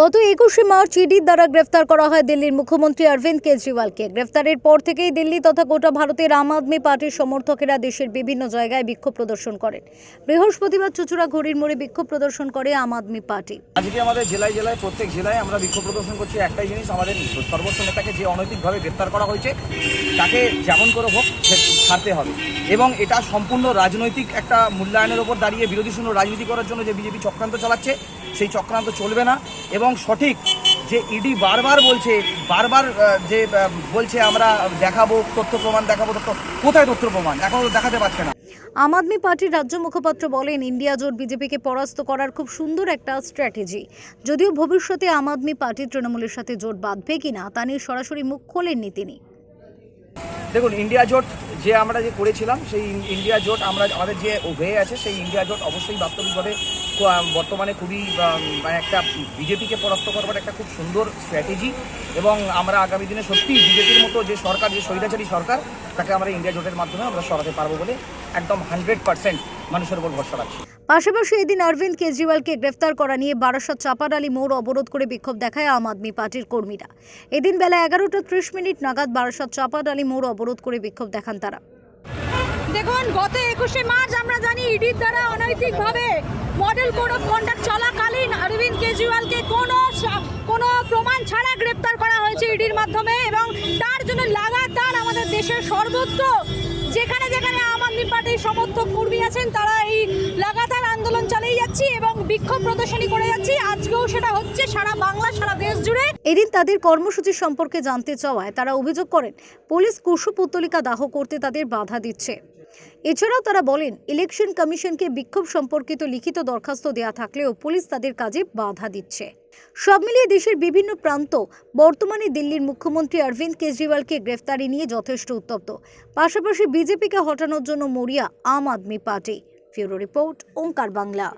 গত একুশে মার্চ ইডির দ্বারা গ্রেফতার করা হয় দিল্লির মুখ্যমন্ত্রী অরবিন্দ কেজরিওয়ালকে। গ্রেফতারের পর থেকেই দিল্লি তথা গোটা ভারতের আম আদমি পার্টির সমর্থকেরা দেশের বিভিন্ন জায়গায় বিক্ষোভ প্রদর্শন করেন। বৃহস্পতিবার চুচুড়া ঘড়ির মোড়ে বিক্ষোভ প্রদর্শন করে আম আদমি পার্টি। আজকে আমাদের জেলায় জেলায়, প্রত্যেক জেলায় আমরা বিক্ষোভ প্রদর্শন করছি। একটাই জিনিস, আমাদের সর্বোচ্চ নেতাকে যে অনৈতিকভাবে গ্রেফতার করা হয়েছে, তাকে যেমন করে হোক ছাড়তে হবে। এবং এটা সম্পূর্ণ রাজনৈতিক একটা মূল্যায়নের ওপর দাঁড়িয়ে, বিরোধী শূন্য রাজনীতি করার জন্য যে বিজেপি চক্রান্ত চালাচ্ছে সেই চক্রান্ত চলবে না। এবং সঠিক যে ইডি বারবার বলছে বারবার যে বলছে আমরা দেখাবো তথ্য প্রমাণ দেখাবো তথ্য কোথায় তথ্য প্রমাণ? এখন দেখাতে পারছে না। আম আদমি পার্টির রাজ্য মুখপাত্র বলেন ইন্ডিয়া জোট বিজেপিকে পরাস্ত করার খুব সুন্দর একটা স্ট্র্যাটেজি। যদিও ভবিষ্যতে আম আদমি পার্টি তৃণমূলের সাথে জোট বাঁধবে কিনা তা নিয়ে সরাসরি মুখ খোলেননি তিনি। দেখুন ইন্ডিয়া জোট যে আমরা যে করেছিলাম সেই ইন্ডিয়া জোট আমরা আমাদের যে হয়ে আছে সেই ইন্ডিয়া জোট অবশ্যই বাস্তবিকভাবে বর্তমানে খুবই মানে একটা বিজেপিকে পরাস্ত করবার একটা খুব সুন্দর স্ট্র্যাটেজি এবং আমরা আগামী দিনে সত্যি বিজেপির মতো যে সরকার যে স্বৈরাচারী সরকার তাকে আমরা ইন্ডিয়া জোটের মাধ্যমে আমরা সরাতে পারব বলে একদম হান্ড্রেড পার্সেন্ট মানুষের উপর ভরসা রাখছি। পাশাপাশি এদিন অরবিন্দ কেজরিওয়ালকে গ্রেফতার করা নিয়ে বারাসাত চাপার আলী মোড় অবরোধ করে বিক্ষোভ দেখায় আম আদমি পার্টির কর্মীরা। এদিন বেলা এগারোটা ত্রিশ মিনিট নাগাদ বারাসাত চাপার আলী মোড় অবরোধ করে বিক্ষোভ দেখান তারা। দেখুন গত একুশে মার্চ আমরা জানি ইডির দ্বারা অনৈতিকভাবে মডেল কোড অফ কন্ডাক্ট চলাকালীন অরবিন্দ কেজরিওয়ালকে কোনো কোনো প্রমাণ ছাড়া গ্রেপ্তার করা হয়েছে ইডির মাধ্যমে এবং তার জন্য লাগাতার আমাদের দেশের সর্বত্র, যেখানে যেখানে আম আদমি পার্টির সমর্থক কর্মী আছেন, তারা এই লাগাতার আন্দোলন চালিয়ে যাচ্ছি এবং বিক্ষোভ প্রদর্শনী করে যাচ্ছি। আজকেও সেটা হচ্ছে সারা বাংলা, সারা দেশ জুড়ে। এদিন তাদের কর্মসূচি সম্পর্কে জানতে চাওয়ায় তারা অভিযোগ করেন, পুলিশ কুশপুত্তলিকা দাহ করতে তাদের বাধা দিচ্ছে। এছাড়াও তারা বলেন ইলেকশন কমিশনকে বিক্ষোভ সম্পর্কিত লিখিত দরখাস্ত দেয়া থাকলেও পুলিশ তাদের কাজে বাধা দিচ্ছে। সব মিলিয়ে দেশের বিভিন্ন প্রান্ত, বর্তমানে দিল্লির মুখ্যমন্ত্রী অরবিন্দ কেজরিওয়ালকে গ্রেফতারি নিয়ে যথেষ্ট উত্তপ্ত। পাশাপাশি বিজেপিকে হটানোর জন্য মরিয়া Aam Aadmi Party. Bureau report, Onkar Bangla.